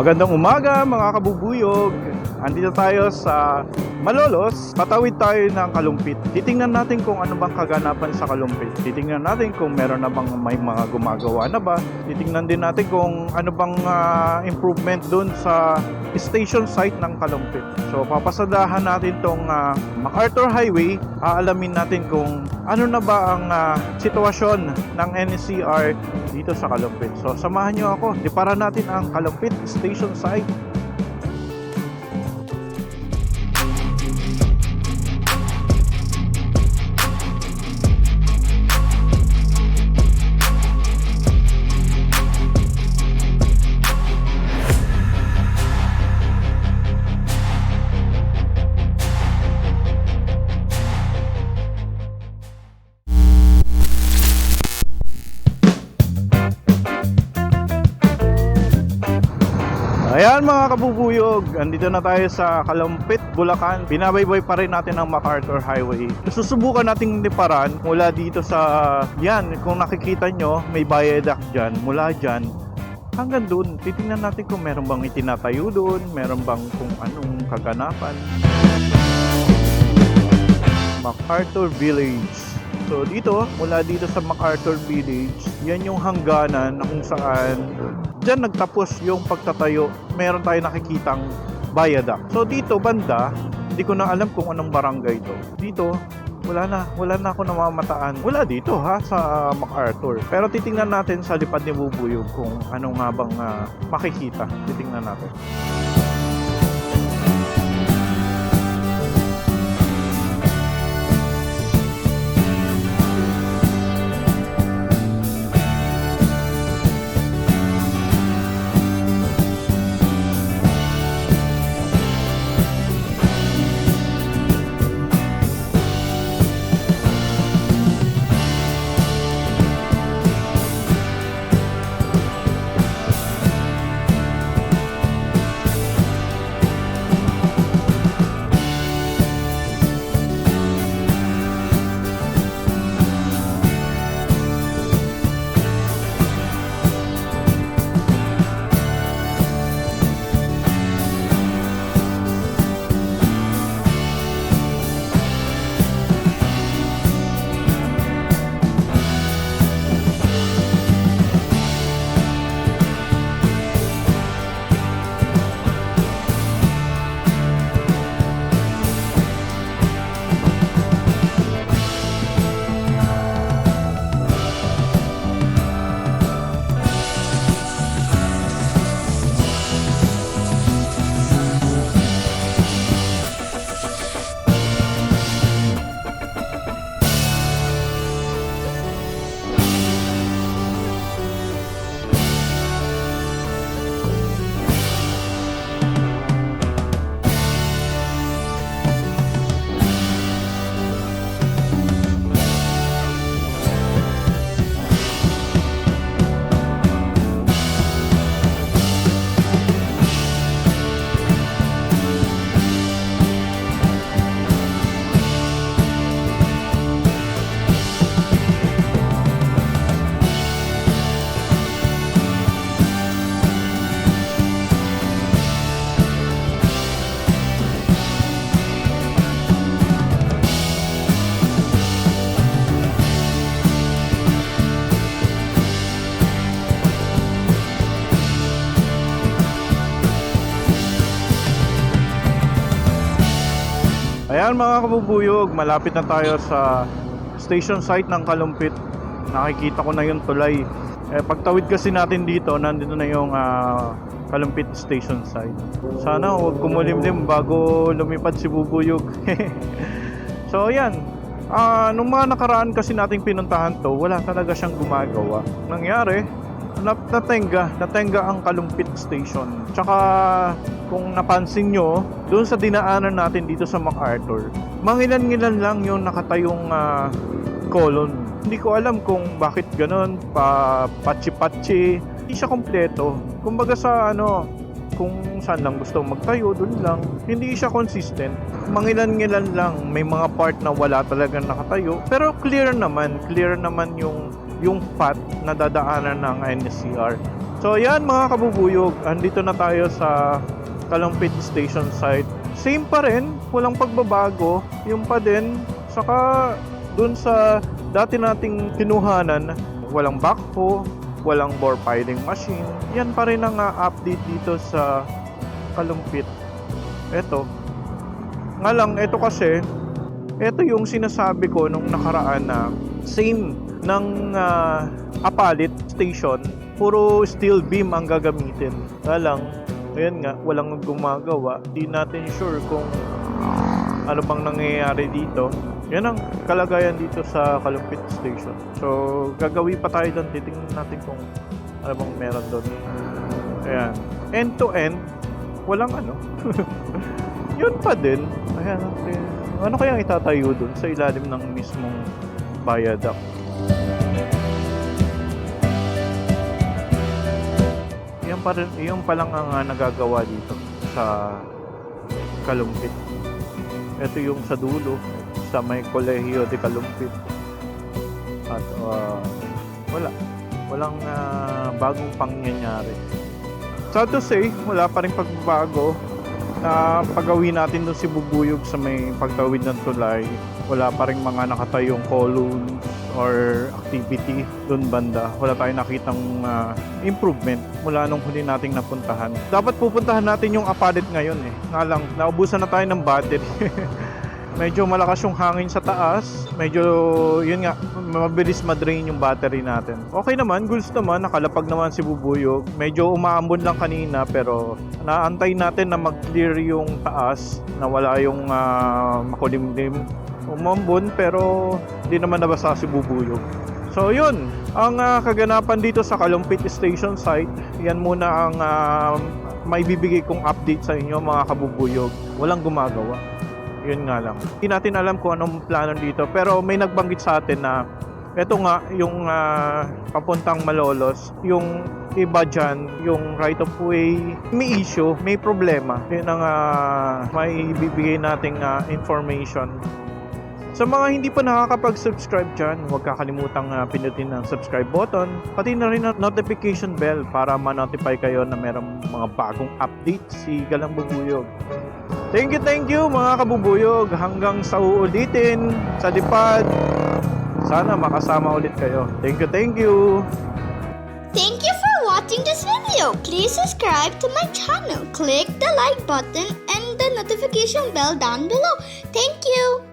Magandang umaga mga kabubuyog. Andito tayo sa Malolos. Patawid tayo ng Kalumpit. Titingnan natin kung ano bang kaganapan sa Kalumpit. Titingnan natin kung meron na bang may mga gumagawa na ba. Titingnan din natin kung ano bang ah, improvement dun sa station site ng Kalumpit. So papasadahan natin tong ah, MacArthur Highway. Aalamin natin kung ano na ba ang ah, sitwasyon ng NCR dito sa Kalumpit. So samahan nyo ako. Dipara natin ang Kalumpit Station Site. Ayan mga kabubuyog, andito na tayo sa Kalumpit, Bulacan. Binabaybay pa rin natin ang MacArthur Highway. Susubukan nating liparan mula dito sa, yan, kung nakikita nyo, may viaduct dyan, mula dyan, hanggang doon. Titingnan natin kung meron bang itinatayo doon, meron bang kung anong kaganapan. MacArthur Village. So dito, mula dito sa MacArthur Village, yan yung hangganan na kung saan dyan nagtapos yung pagtatayo. Meron tayo nakikitang viaduct. So dito, banda, hindi ko na alam kung anong barangay to. Dito, wala na, wala na ako namamataan. Wala dito ha, sa MacArthur. Pero titingnan natin sa lipad ni Bubuyog kung ano nga bang ah, makikita. Titingnan natin. Ayan mga kabubuyog, malapit na tayo sa station site ng Kalumpit. Nakikita ko na yung tulay. Eh, pagtawid kasi natin dito, nandito na yung ah, Kalumpit station site. Sana huwag kumulimlim bago lumipad si Bubuyog. so ayan, Ah, nung mga nakaraan kasi nating pinuntahan to, wala talaga siyang gumagawa. Nangyari, nat natenga, natenga ang Kalumpit Station. Tsaka kung napansin nyo, doon sa dinaanan natin dito sa MacArthur, mangilan-ngilan lang yung nakatayong ah, column. Hindi ko alam kung bakit ganun, pa patsi-patsi, hindi siya kompleto. Kumbaga sa ano, kung saan lang gusto magtayo, doon lang. Hindi siya consistent. Mangilan-ngilan lang. May mga part na wala talagang nakatayo. Pero clear naman. Clear naman yung yung path na dadaanan ng NCR. So yan mga kabubuyog, andito na tayo sa Kalumpit Station site. Same pa rin, walang pagbabago, yung pa din. Saka dun sa dati nating kinuhanan, walang backhoe, walang bore piling machine. Yan pa rin ang update dito sa Kalumpit. Eto. Nga lang, eto kasi, eto yung sinasabi ko nung nakaraan na same ng ah, Apalit station, puro steel beam ang gagamitin. Nga lang, ayan nga, walang gumagawa. Di natin sure kung ano bang nangyayari dito. Yan ang kalagayan dito sa Kalumpit Station. So, gagawin pa tayo doon. Titingnan natin kung ano bang meron doon. Ayan. End to end, walang ano. Yun pa din. Ayan. Ano kaya itatayo doon sa ilalim ng mismong viaduct? Yan pa rin, yung pa lang ang ah, nagagawa dito sa Kalumpit. Ito yung sa dulo, sa may Kolehiyo de Kalumpit. At ah, wala. Walang ah, bagong pangyayari. Sad to say, wala pa rin pagbabago na pagawin natin doon si Bubuyog sa may pagtawid ng tulay. Wala pa rin mga nakatayong columns or activity doon banda. Wala tayong nakitang ah, improvement mula nung huli nating napuntahan. Dapat pupuntahan natin yung Apalit ngayon eh. Nga lang, naubusan na tayo ng battery. medyo malakas yung hangin sa taas. Medyo, yun nga, mabilis madrain yung battery natin. Okay naman, goods naman, nakalapag naman si Bubuyog. Medyo umaambon lang kanina pero naantay natin na mag-clear yung taas, na wala yung ah, makulimlim. Umambon pero hindi naman nabasa si Bubuyog. So yun, ang ah, kaganapan dito sa Kalumpit Station site, yan muna ang ah, may bibigay kong update sa inyo mga kabubuyog. Walang gumagawa. Yun nga lang. Hindi natin alam kung anong plano dito. Pero may nagbanggit sa atin na eto nga, yung ah, papuntang Malolos, yung iba dyan, yung right of way, may issue, may problema. Yun ang ah, may bibigay nating ah, information. Sa mga hindi pa nakakapag-subscribe dyan, huwag kakalimutang ah, pinutin ang subscribe button, pati na rin ang notification bell para ma-notify kayo na merong mga bagong update si Galang Bubuyog. Thank you, thank you mga kabubuyog. Hanggang sa uulitin sa Dipad. Sana makasama ulit kayo. Thank you, thank you. Thank you for watching this video. Please subscribe to my channel. Click the like button and the notification bell down below. Thank you.